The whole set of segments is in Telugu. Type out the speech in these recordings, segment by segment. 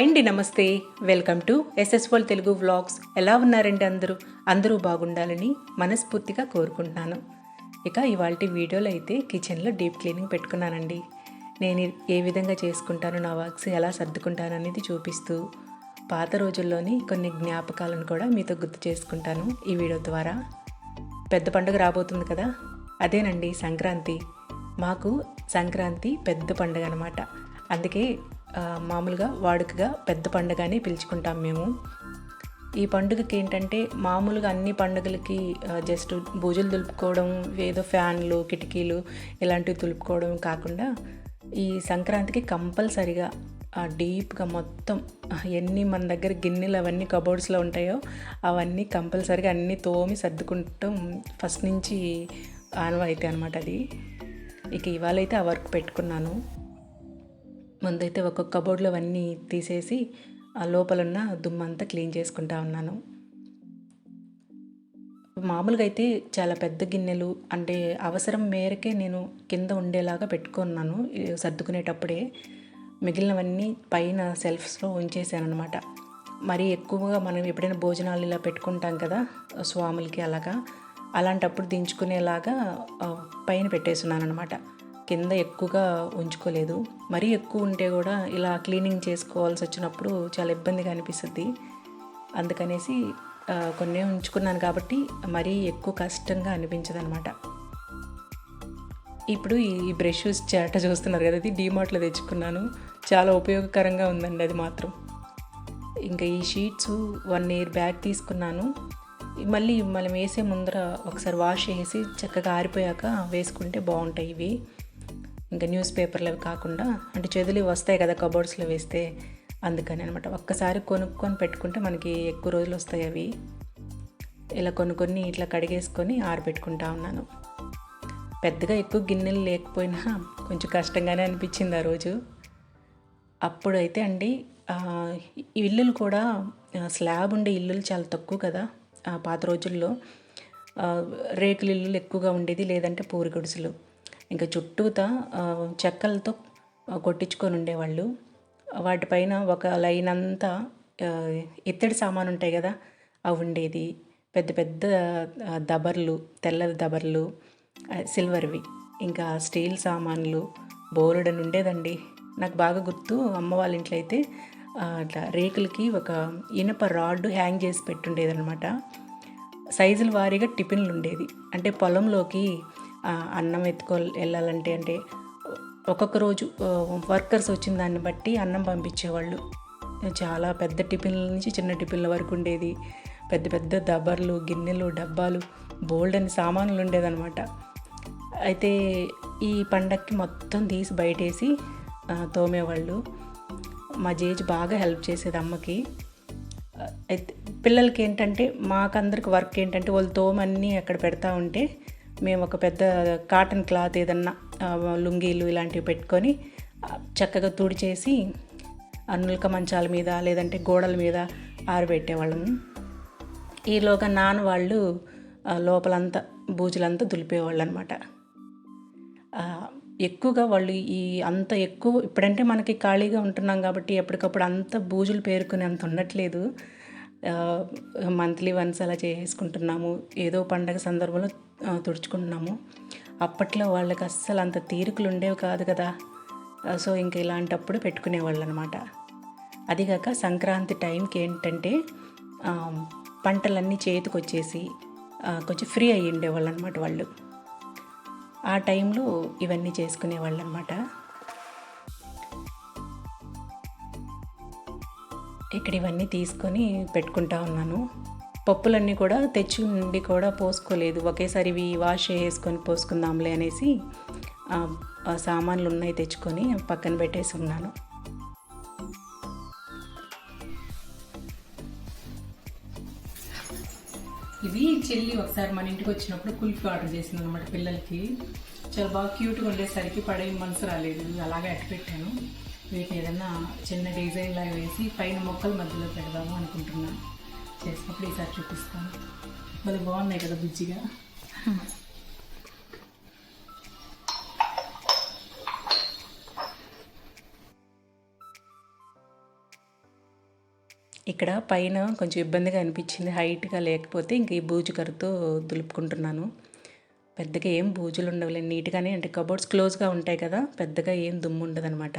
హాయ్ అండి నమస్తే. Welcome to SSVL Telugu vlogs. ఎలా ఉన్నారండి అందరూ? అందరూ బాగుండాలని మనస్ఫూర్తిగా కోరుకుంటున్నాను. ఇక ఇవాళ వీడియోలో అయితే కిచెన్లో డీప్ క్లీనింగ్ పెట్టుకున్నానండి. నేను ఏ విధంగా చేసుకుంటాను నా వర్క్స్ ఎలా సర్దుకుంటాను అనేది చూపిస్తూ పాత రోజుల్లోని కొన్ని జ్ఞాపకాలను కూడా మీతో గుర్తు చేసుకుంటాను ఈ వీడియో ద్వారా. పెద్ద పండుగ రాబోతుంది కదా? అదేనండి సంక్రాంతి. మాకు సంక్రాంతి పెద్ద పండుగ అనమాట అందుకే మామూలుగా వాడుకగా పెద్ద పండుగ అని పిలుచుకుంటాం మేము. ఈ పండుగకి ఏంటంటే మామూలుగా అన్ని పండుగలకి జస్ట్ భూజులు దులుపుకోవడం ఏదో ఫ్యాన్లు కిటికీలు ఇలాంటివి దులుపుకోవడం కాకుండా ఈ సంక్రాంతికి కంపల్సరిగా డీప్గా మొత్తం ఎన్ని మన దగ్గర గిన్నెలు అవన్నీ కబోర్డ్స్లో ఉంటాయో అవన్నీ కంపల్సరిగా అన్నీ తోమి సర్దుకుంటాం. ఫస్ట్ నుంచి ఆనవాయితీ అనమాట అది. ఇక ఇవాళ అయితే ఆ వర్క్ పెట్టుకున్నాను. ముందైతే ఒక్కొక్క కబోర్డ్లో అవన్నీ తీసేసి ఆ లోపలున్న దుమ్మంతా క్లీన్ చేసుకుంటా ఉన్నాను. మామూలుగా అయితే చాలా పెద్ద గిన్నెలు అంటే అవసరం మేరకే నేను కింద ఉండేలాగా పెట్టుకున్నాను సర్దుకునేటప్పుడే. మిగిలినవన్నీ పైన సెల్ఫ్స్లో ఉంచేసాను అనమాట ఎక్కువగా మనం ఎప్పుడైనా భోజనాలు ఇలా పెట్టుకుంటాం కదా స్వాములకి అలాగా. అలాంటప్పుడు దించుకునేలాగా పైన పెట్టేస్తున్నాను అనమాట కింద ఎక్కువగా ఉంచుకోలేదు. మరీ ఎక్కువ ఉంటే కూడా ఇలా క్లీనింగ్ చేసుకోవాల్సి వచ్చినప్పుడు చాలా ఇబ్బందిగా అనిపిస్తుంది. అందుకనేసి కొన్ని ఉంచుకున్నాను కాబట్టి మరీ ఎక్కువ కష్టంగా అనిపించదనమాట ఇప్పుడు ఈ బ్రష్ చేట చూస్తున్నారు కదా ఇది డీమార్ట్లో తెచ్చుకున్నాను. చాలా ఉపయోగకరంగా ఉందండి అది మాత్రం. ఇంకా ఈ షీట్స్ వన్ ఇయర్ బ్యాగ్ తీసుకున్నాను. మళ్ళీ మనం వేసే ముందర ఒకసారి వాష్ చేసి చక్కగా ఆరిపోయాక వేసుకుంటే బాగుంటాయి ఇవి. ఇంకా న్యూస్ పేపర్లు అవి కాకుండా అంటే చెదులు వస్తాయి కదా కబోర్డ్స్లో వేస్తే అందుకని అనమాట ఒక్కసారి కొనుక్కొని పెట్టుకుంటే మనకి ఎక్కువ రోజులు వస్తాయి అవి. ఇలా కొన్ని కొన్ని ఇట్లా కడిగేసుకొని ఆరబెట్టుకుంటా ఉన్నాను. పెద్దగా ఎక్కువ గిన్నెలు లేకపోయినా కొంచెం కష్టంగానే అనిపించింది ఆ రోజు. అప్పుడైతే అండి ఈ ఇల్లులు కూడా స్లాబ్ ఉండే ఇల్లులు చాలా తక్కువ కదా ఆ పాత రోజుల్లో. రేకులు ఇల్లులు ఎక్కువగా ఉండేది లేదంటే పూరి గుడిసెలు. ఇంకా చుట్టూతా చెక్కలతో కొట్టించుకొని ఉండేవాళ్ళు. వాటిపైన ఒక లైన్ అంతా ఇత్తడి సామాను ఉంటాయి కదా అవి ఉండేది పెద్ద పెద్ద దబర్లు తెల్ల దబర్లు సిల్వర్వి. ఇంకా స్టీల్ సామాన్లు బోలెడని ఉండేదండి నాకు బాగా గుర్తు అమ్మ వాళ్ళ ఇంట్లో అయితే అట్లా రేకులకి ఒక ఇనుప రాడ్ హ్యాంగ్ చేసి పెట్టుండేదనమాట. సైజుల వారీగా టిఫిన్లు ఉండేది అంటే పొలంలోకి అన్నం ఎత్తుకో వెళ్ళాలంటే అంటే ఒక్కొక్క రోజు వర్కర్స్ వచ్చిన దాన్ని బట్టి అన్నం పంపించేవాళ్ళు. చాలా పెద్ద టిఫిన్ల నుంచి చిన్న టిఫిన్ల వరకు ఉండేది. పెద్ద పెద్ద దబర్లు గిన్నెలు డబ్బాలు బోల్డ్ అని సామాన్లు ఉండేదన్నమాట. అయితే ఈ పండక్కి మొత్తం తీసి బయటేసి తోమేవాళ్ళు. మా జేజ్ బాగా హెల్ప్ చేసేది అమ్మకి. అయితే పిల్లలకి ఏంటంటే మాకందరికి వర్క్ ఏంటంటే వాళ్ళు తోమన్నీ అక్కడ పెడతా ఉంటే మేము ఒక పెద్ద కాటన్ క్లాత్ ఏదన్నా లుంగీలు ఇలాంటివి పెట్టుకొని చక్కగా చక్కగా తుడిచేసి అన్నులక మంచాల మీద లేదంటే గోడల మీద ఆరబెట్టేవాళ్ళము ఈలోగా నాన్న వాళ్ళు లోపలంతా బూజులంతా దులిపేవాళ్ళు అనమాట ఎక్కువగా వాళ్ళు ఈ అంత ఎక్కువ ఇప్పుడంటే మనకి ఖాళీగా ఉంటున్నాం కాబట్టి ఎప్పటికప్పుడు అంత బూజులు పేరుకునే అంత ఉండట్లేదు. మంత్లీ వన్స్ అలా చేసుకుంటున్నాము. ఏదో పండగ సందర్భంలో తుడుచుకుంటున్నాము. అప్పట్లో వాళ్ళకి అస్సలు అంత తీరికలు ఉండేవి కాదు కదా. సో ఇంక ఇలాంటప్పుడు పెట్టుకునేవాళ్ళు అనమాట అదిగాక సంక్రాంతి టైంకి ఏంటంటే పంటలన్నీ చేతికి వచ్చేసి కొంచెం ఫ్రీ అయ్యి ఉండేవాళ్ళు అనమాట వాళ్ళు. ఆ టైంలో ఇవన్నీ చేసుకునేవాళ్ళు అనమాట ఇక్కడ ఇవన్నీ తీసుకొని పెట్టుకుంటా ఉన్నాను. పప్పులన్నీ కూడా తెచ్చి ఉండి కూడా పోసుకోలేదు. ఒకేసారి ఇవి వాష్ చేసుకొని పోసుకుందాంలే అనేసి ఆ, సామాన్లు ఉన్నాయి తెచ్చుకొని పక్కన పెట్టేసి ఉన్నాను. ఇది చెల్లి ఒకసారి మన ఇంటికి వచ్చినప్పుడు కుల్ఫీ ఆర్డర్ చేసింది అనమాట పిల్లలకి. చాలా బాగా క్యూట్గా ఉండేసరికి పడే మనసు రాలేదు. అలాగే అట్టు పెట్టాను. వీటిని ఏదన్నా చిన్న డిజైన్ లాగా వేసి పైన మొక్కల మధ్యలో పెడదాము అనుకుంటున్నాను. చేసినప్పుడు ఈసారి చూపిస్తాను. మరి బాగున్నాయి కదా బుజ్జిగా? ఇక్కడ పైన కొంచెం ఇబ్బందిగా అనిపించింది. హైట్గా లేకపోతే ఇంక ఈ బూజు కర్రతో దులుపుకుంటున్నాను. పెద్దగా ఏం బూజులు ఉండవులే. నీట్గానే అంటే కబోర్డ్స్ క్లోజ్గా ఉంటాయి కదా పెద్దగా ఏం దుమ్ము ఉండదనమాట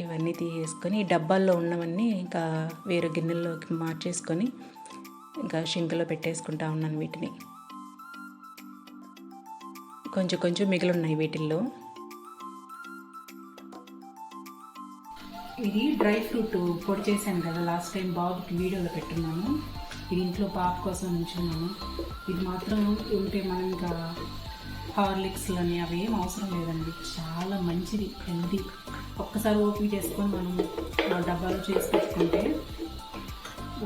ఇవన్నీ తీసేసుకొని ఈ డబ్బాల్లో ఉన్నవన్నీ ఇంకా వేరే గిన్నెల్లోకి మార్చేసుకొని ఇంకా షింకులో పెట్టేసుకుంటా ఉన్నాను వీటిని. కొంచెం కొంచెం మిగిలి ఉన్నాయి వీటిల్లో. ఇది డ్రై ఫ్రూట్ పొడి చేశాను కదా లాస్ట్ టైం బాబుకి వీడియోలో పెట్టున్నాను. ఇది ఇంట్లో పాప కోసం ఉంచున్నాను. ఇది మాత్రం ఉంటే మనం ఇంకా హార్లిక్స్ అని అవి ఏం అవసరం లేదండి. చాలా మంచిది హెల్దీ ఒక్కసారి ఓపెన్ చేసుకొని మనం డబ్బాలు డబ్బాలో చేసి పెట్టుకుంటే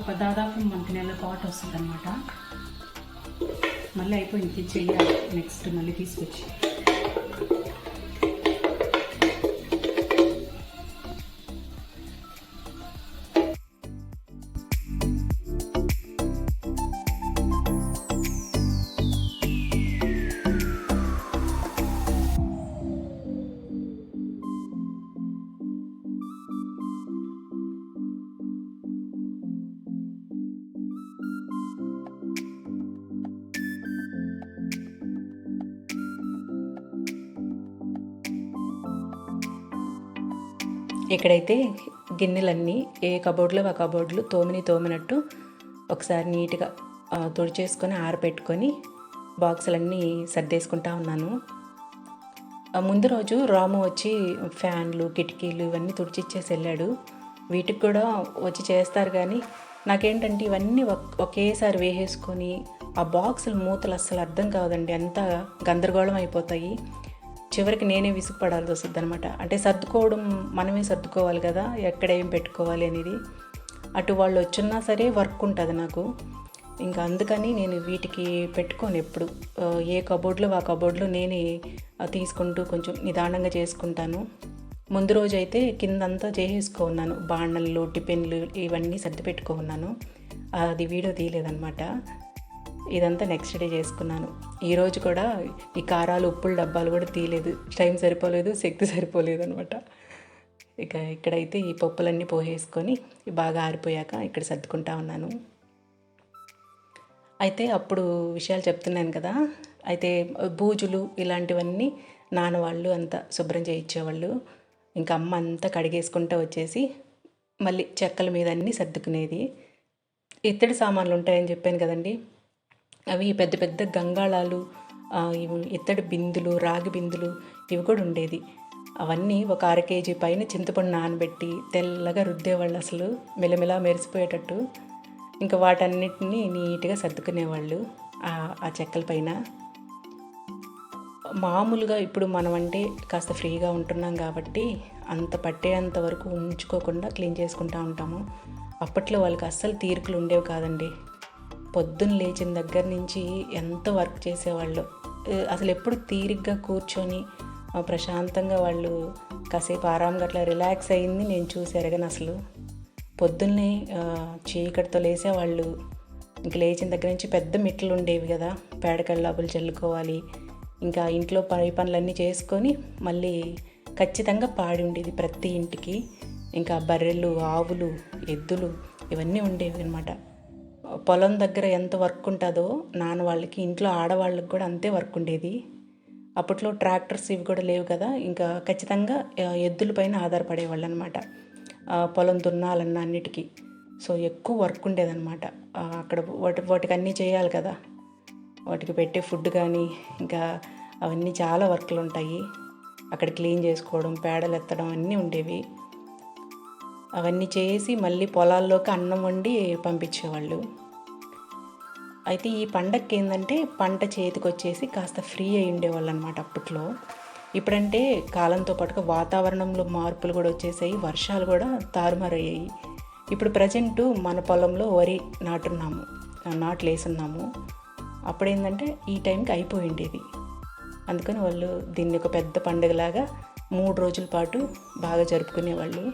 ఒక దాదాపు మనకి నెల పాటు వస్తుంది అనమాట మళ్ళీ అయిపోయింది చెయ్యాలి నెక్స్ట్ మళ్ళీ తీసుకొచ్చి. ఇక్కడైతే గిన్నెలన్నీ ఏ కబోర్డ్లో ఆ కబోర్డ్లు తోమిని తోమినట్టు ఒకసారి నీట్గా తుడిచేసుకొని ఆరబెట్టుకొని బాక్సులన్నీ సర్దేసుకుంటా ఉన్నాను. ముందు రోజు రాము వచ్చి ఫ్యాన్లు కిటికీలు ఇవన్నీ తుడిచిచ్చేసి వెళ్ళాడు. వీటికి కూడా వచ్చి చేస్తారు కానీ నాకేంటంటే ఇవన్నీ ఒక్- ఒకేసారి వేసేసుకొని ఆ బాక్సుల మూతలు అస్సలు అర్థం కాదండి. అంతా గందరగోళం అయిపోతాయి. చివరికి నేనే విసుగుపడాల్సి వస్తుంది అనమాట అంటే సర్దుకోవడం మనమే సర్దుకోవాలి కదా ఎక్కడ ఏం పెట్టుకోవాలి అనేది. అటు వాళ్ళు వచ్చినా సరే వర్క్ ఉంటుంది నాకు. ఇంకా అందుకని నేను వీటికి పెట్టుకోను ఎప్పుడు. ఏ కబోర్డ్లో ఆ కబోర్డ్లో నేనే తీసుకుంటూ కొంచెం నిదానంగా చేసుకుంటాను. ముందు రోజు అయితే కిందంతా చేసేసుకో ఉన్నాను. టిఫిన్లు ఇవన్నీ సర్ది పెట్టుకున్నాను అది వీడియో తీయలేదన్నమాట. ఇదంతా నెక్స్ట్ డే చేసుకున్నాను. ఈరోజు కూడా ఈ కారాలు ఉప్పుల డబ్బాలు కూడా తీయలేదు. టైం సరిపోలేదు శక్తి సరిపోలేదు అనమాట ఇక ఇక్కడైతే ఈ పప్పులన్నీ పోసేసుకొని బాగా ఆరిపోయాక ఇక్కడ సర్దుకుంటా ఉన్నాను. అయితే అప్పుడు విషయాలు చెప్తున్నాను కదా అయితే బూజులు ఇలాంటివన్నీ నాన్న వాళ్ళు అంతా శుభ్రం చేయించేవాళ్ళు. ఇంకా అమ్మ అంతా కడిగేసుకుంటూ వచ్చేసి మళ్ళీ చెక్కల మీద అన్నీ సర్దుకునేది. ఇత్తడి సామాన్లు ఉంటాయని చెప్పాను కదండి అవి పెద్ద పెద్ద గంగాళాలు ఇవి ఇత్తడి బిందులు రాగి బిందులు ఇవి కూడా ఉండేది. అవన్నీ ఒక అర కేజీ పైన చింతపండు నానబెట్టి తెల్లగా రుద్దేవాళ్ళు అసలు మెలమెలా మెరిసిపోయేటట్టు. ఇంకా వాటన్నిటిని నీట్గా సర్దుకునేవాళ్ళు ఆ ఆ చెక్కల పైన. మామూలుగా ఇప్పుడు మనం అంటే కాస్త ఫ్రీగా ఉంటున్నాం కాబట్టి అంత పట్టేంత వరకు ఉంచుకోకుండా క్లీన్ చేసుకుంటూ ఉంటాము. అప్పట్లో వాళ్ళకి అస్సలు తీరుకులు ఉండేవి కాదండి. పొద్దున్న లేచిన దగ్గర నుంచి ఎంత వర్క్ చేసేవాళ్ళు. అసలు ఎప్పుడు తీరిగ్గా కూర్చొని ప్రశాంతంగా వాళ్ళు కాసేపు ఆరాంగా అట్లా రిలాక్స్ అయింది నేను చూసి ఎరగను అసలు. పొద్దున్నే చీకటితో లేసేవాళ్ళు. ఇంక లేచిన దగ్గర నుంచి పెద్ద మెట్లు ఉండేవి కదా పేడకళ్ళాపులు చల్లుకోవాలి. ఇంకా ఇంట్లో పై పనులన్నీ చేసుకొని మళ్ళీ ఖచ్చితంగా పాడి ఉండేది ప్రతి ఇంటికి. ఇంకా బర్రెలు ఆవులు ఎద్దులు ఇవన్నీ ఉండేవి అనమాట పొలం దగ్గర ఎంత వర్క్ ఉంటుందో నాన్న వాళ్ళకి ఇంట్లో ఆడవాళ్ళకి కూడా అంతే వర్క్ ఉండేది. అప్పట్లో ట్రాక్టర్స్ ఇవి కూడా లేవు కదా ఇంకా ఖచ్చితంగా ఎద్దులపైన ఎద్దుల పైన ఆధారపడేవాళ్ళు అనమాట పొలం దున్నాలన్న అన్నిటికీ. సో ఎక్కువ వర్క్ ఉండేదన్నమాట. అక్కడ వాటి వాటికి అన్నీ చేయాలి కదా. వాటికి పెట్టే ఫుడ్ కానీ ఇంకా అవన్నీ చాలా వర్క్లు ఉంటాయి. అక్కడ క్లీన్ చేసుకోవడం పేడలు ఎత్తడం అన్నీ ఉండేవి. అవన్నీ చేసి మళ్ళీ పొలాల్లోకి అన్నం వండి పంపించేవాళ్ళు. అయితే ఈ పండగకి ఏంటంటే పంట చేతికి వచ్చేసి కాస్త ఫ్రీ అయి ఉండేవాళ్ళు అనమాట అప్పట్లో. ఇప్పుడంటే కాలంతో పాటుగా వాతావరణంలో మార్పులు కూడా వచ్చేసాయి వర్షాలు కూడా తారుమారయ్యాయి. ఇప్పుడు ప్రజెంట్ మన పొలంలో వరి నాటున్నాము నాట్లు వేసున్నాము అప్పుడేంటంటే ఈ టైంకి అయిపోయి ఉండేది అందుకని వాళ్ళు దీన్ని ఒక పెద్ద పండుగలాగా మూడు రోజుల పాటు బాగా జరుపుకునేవాళ్ళు.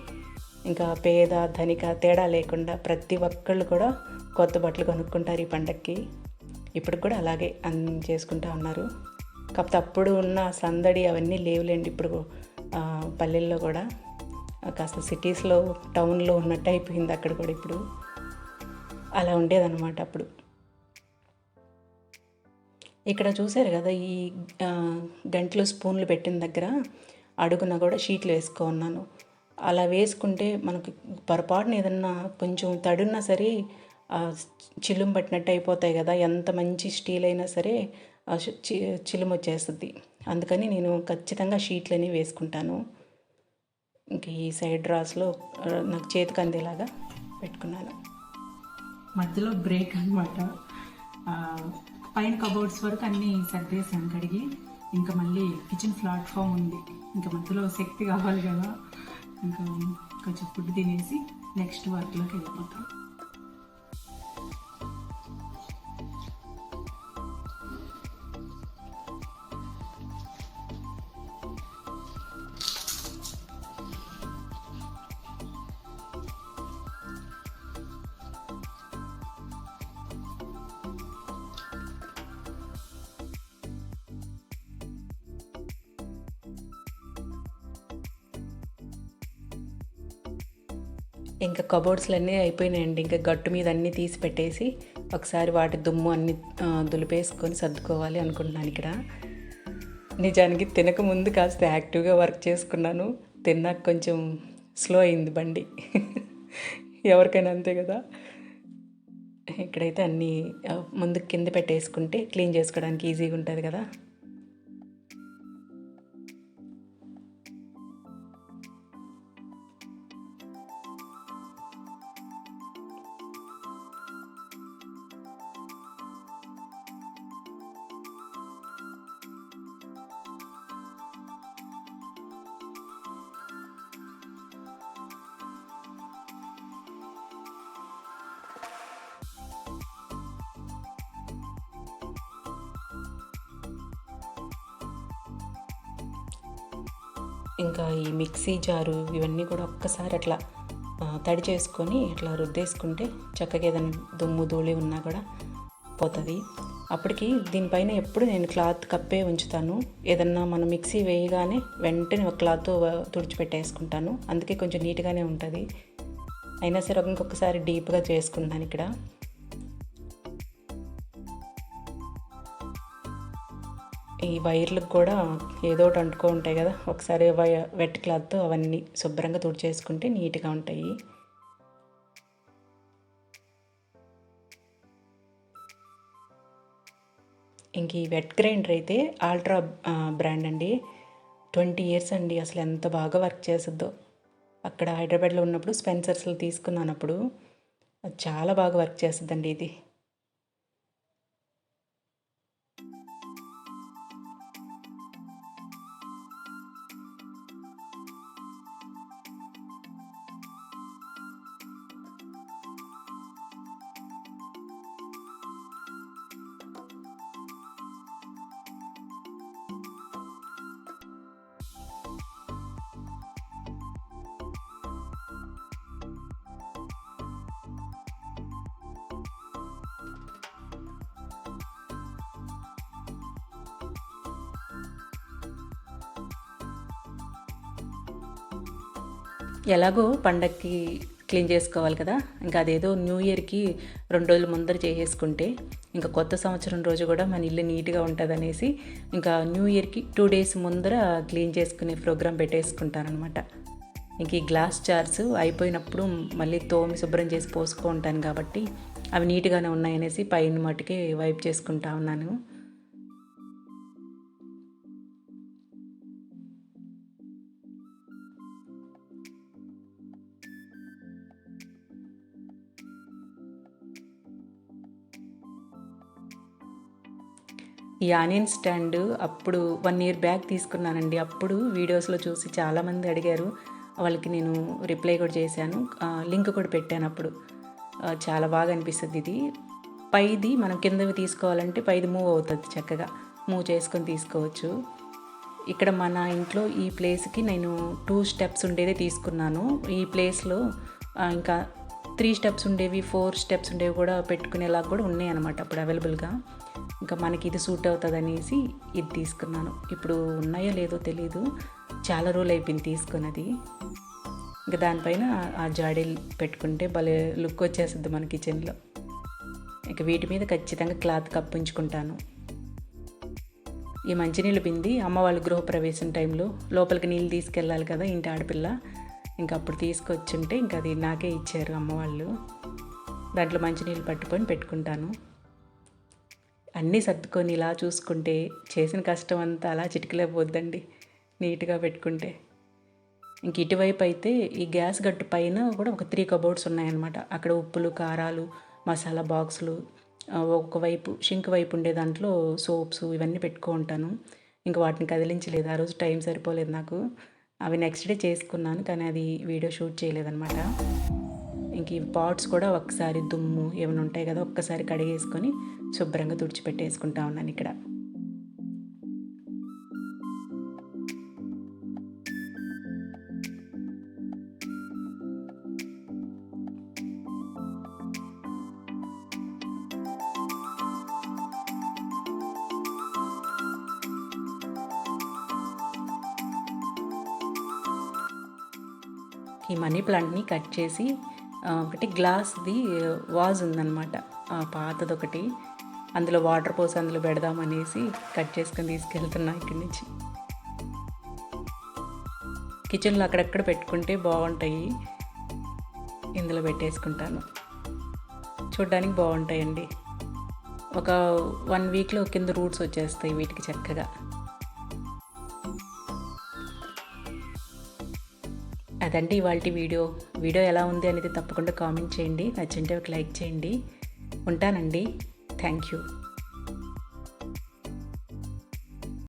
ఇంకా పేద ధనిక తేడా లేకుండా ప్రతి ఒక్కళ్ళు కూడా కొత్త బట్టలు కొనుక్కుంటారు ఈ పండక్కి. ఇప్పుడు కూడా అలాగే అన్ని చేసుకుంటా ఉన్నారు. కాకపోతే అప్పుడు ఉన్న సందడి అవన్నీ లేవులేండి ఇప్పుడు పల్లెల్లో కూడా. కాస్త సిటీస్లో టౌన్లో ఉన్నట్టు అయిపోయింది అక్కడ కూడా ఇప్పుడు. అలా ఉండేదన్నమాట అప్పుడు. ఇక్కడ చూశారు కదా ఈ గంటలు స్పూన్లు పెట్టిన దగ్గర అడుగున కూడా షీట్లు వేసుకో ఉన్నాను అలా వేసుకుంటే మనకు పొరపాటున ఏదన్నా కొంచెం తడున్నా సరే చిలుం పట్టినట్టు అయిపోతాయి కదా ఎంత మంచి స్టీల్ అయినా సరే చిలుం చి చిలుము వచ్చేస్తుంది. అందుకని నేను ఖచ్చితంగా షీట్లు వేసుకుంటాను. ఇంక ఈ సైడ్ రాస్లో నాకు చేతికి అందేలాగా పెట్టుకున్నాను. మధ్యలో బ్రేక్ అనమాట పైన కబోర్డ్స్ వరకు అన్నీ సర్దేశాను కడిగి. ఇంకా మళ్ళీ కిచెన్ ప్లాట్ఫామ్ ఉంది. ఇంకా మధ్యలో శక్తి కావాలి కదా. ఇంకా కొంచెం ఫుడ్ తినేసి నెక్స్ట్ వర్క్లోకి వెళ్ళిపోతాం ఇంకా కబోర్డ్స్లు అన్నీ అయిపోయినాయండి. ఇంకా గట్టు మీద అన్నీ తీసి పెట్టేసి ఒకసారి వాటి దుమ్ము అన్ని దులిపేసుకొని సర్దుకోవాలి అనుకుంటున్నాను ఇక్కడ. నిజానికి తినక ముందు కాస్త యాక్టివ్గా వర్క్ చేసుకున్నాను. తిన్నాక కొంచెం స్లో అయింది బండి. ఎవరికైనా అంతే కదా? ఇక్కడైతే అన్నీ ముందు కింద పెట్టేసుకుంటే క్లీన్ చేసుకోవడానికి ఈజీగా ఉంటుంది కదా? ఇంకా ఈ మిక్సీ జారు ఇవన్నీ కూడా ఒక్కసారి అట్లా తడి చేసుకొని ఇట్లా రుద్దేసుకుంటే చక్కగా ఏదైనా దుమ్ము ధూళి ఉన్నా కూడా పోతుంది. అప్పటికి దీనిపైన ఎప్పుడు నేను క్లాత్ కప్పే ఉంచుతాను. ఏదన్నా మనం మిక్సీ వేయగానే వెంటనే ఒక క్లాత్ తుడిచిపెట్టేసుకుంటాను అందుకే కొంచెం నీట్గానే ఉంటుంది. అయినా సరే ఇంకొకసారి డీప్గా చేసుకుంటాను ఇక్కడ. ఈ వైర్లకు కూడా ఏదో ఒకటి అంటుకో ఉంటాయి కదా. ఒకసారి వై వెట్ క్లాత్తో అవన్నీ శుభ్రంగా తుడిచేసుకుంటే నీట్గా ఉంటాయి. ఇంక ఈ వెట్ గ్రైండర్ అయితే ఆల్ట్రా బ్రాండ్ అండి. ట్వంటీ ఇయర్స్ అండి అసలు ఎంత బాగా వర్క్ చేస్తుందో. అక్కడ హైదరాబాద్లో ఉన్నప్పుడు స్పెన్సర్స్లో తీసుకున్నాను అప్పుడు చాలా బాగా వర్క్ చేస్తుందండి ఇది. ఎలాగో పండక్కి క్లీన్ చేసుకోవాలి కదా. ఇంకా అదేదో న్యూ ఇయర్కి రెండు రోజుల ముందర చేసేసుకుంటే ఇంకా కొత్త సంవత్సరం రోజు కూడా మన ఇల్లు నీట్గా ఉంటుంది అనేసి ఇంకా న్యూ ఇయర్కి టూ డేస్ ముందర క్లీన్ చేసుకునే ప్రోగ్రామ్ పెట్టేసుకుంటానమాట ఇంక ఈ గ్లాస్ జార్స్ అయిపోయినప్పుడు మళ్ళీ తోమి శుభ్రం చేసి పోసుకుంటాను కాబట్టి అవి నీట్గానే ఉన్నాయనేసి పైన మటుకే వైప్ చేసుకుంటా ఉన్నాను. ఈ ఆనియన్ స్టాండ్ అప్పుడు వన్ ఇయర్ బ్యాక్ తీసుకున్నానండి. అప్పుడు వీడియోస్లో చూసి చాలామంది అడిగారు. వాళ్ళకి నేను రిప్లై కూడా చేశాను. లింక్ కూడా పెట్టాను అప్పుడు. చాలా బాగా అనిపిస్తుంది ఇది. పైది మనం కిందవి తీసుకోవాలంటే పైది మూవ్ అవుతుంది చక్కగా. మూవ్ చేసుకొని తీసుకోవచ్చు. ఇక్కడ మన ఇంట్లో ఈ ప్లేస్కి నేను టూ స్టెప్స్ ఉండేదే తీసుకున్నాను. ఈ ప్లేస్లో ఇంకా త్రీ స్టెప్స్ ఉండేవి ఫోర్ స్టెప్స్ ఉండేవి కూడా పెట్టుకునేలా కూడా ఉన్నాయి అనమాట అప్పుడు అవైలబుల్గా. ఇంకా మనకి ఇది సూట్ అవుతుంది అనేసి ఇది తీసుకున్నాను. ఇప్పుడు ఉన్నాయో లేదో తెలియదు చాలా రోజులు అయిపోయింది తీసుకున్నది. ఇంకా దానిపైన ఆ జాడీలు పెట్టుకుంటే భలే లుక్ వచ్చేస్తుంది మన కిచెన్లో. ఇక వీటి మీద ఖచ్చితంగా క్లాత్ కప్పించుకుంటాను. ఈ మంచినీళ్ళు బింది అమ్మ వాళ్ళు గృహప్రవేశం టైంలో లోపలికి నీళ్ళు తీసుకెళ్ళాలి కదా ఇంటి ఆడపిల్ల. ఇంకా అప్పుడు తీసుకొచ్చుంటే ఇంకా అది నాకే ఇచ్చారు అమ్మ వాళ్ళు. దాంట్లో మంచినీళ్ళు పట్టుకొని పెట్టుకుంటాను. అన్నీ సర్దుకొని ఇలా చూసుకుంటే చేసిన కష్టం అంతా అలా చిటికలేకపోద్దండి నీట్గా పెట్టుకుంటే. ఇంక ఇటువైపు అయితే ఈ గ్యాస్ గట్టు పైన కూడా ఒక త్రీ కబోర్డ్స్ ఉన్నాయన్నమాట. అక్కడ ఉప్పులు కారాలు మసాలా బాక్సులు ఒకవైపు షింక్ వైపు ఉండే దాంట్లో సోప్స్ ఇవన్నీ పెట్టుకో ఉంటాను. ఇంకా వాటిని కదిలించలేదు. ఆ రోజు టైం సరిపోలేదు నాకు. అవి నెక్స్ట్ డే చేసుకున్నాను కానీ అది వీడియో షూట్ చేయలేదన్నమాట. ఇంక ఈ పాట్స్ కూడా ఒకసారి దుమ్ము ఏమైనా ఉంటాయి కదా ఒక్కసారి కడిగేసుకొని శుభ్రంగా తుడిచిపెట్టేసుకుంటా ఉన్నాను ఇక్కడ. ఈ మనీ ప్లాంట్ని కట్ చేసి ఒకటి గ్లాస్ది వాజ్ ఉందన్నమాట. పాతది ఒకటి అందులో వాటర్ పోసి అందులో పెడదామనేసి కట్ చేసుకొని తీసుకెళ్తున్నా ఇక్కడి నుంచి. కిచెన్లో అక్కడక్కడ పెట్టుకుంటే బాగుంటాయి. ఇందులో పెట్టేసుకుంటాను. చూడ్డానికి బాగుంటాయండి. ఒక వన్ వీక్లో కింద రూట్స్ వచ్చేస్తాయి వీటికి చక్కగా. అదండి ఇవాళ వీడియో? వీడియో ఎలా ఉంది అనేది తప్పకుండా కామెంట్ చేయండి. నచ్చింటే ఒక లైక్ చేయండి. ఉంటానండి. Thank you.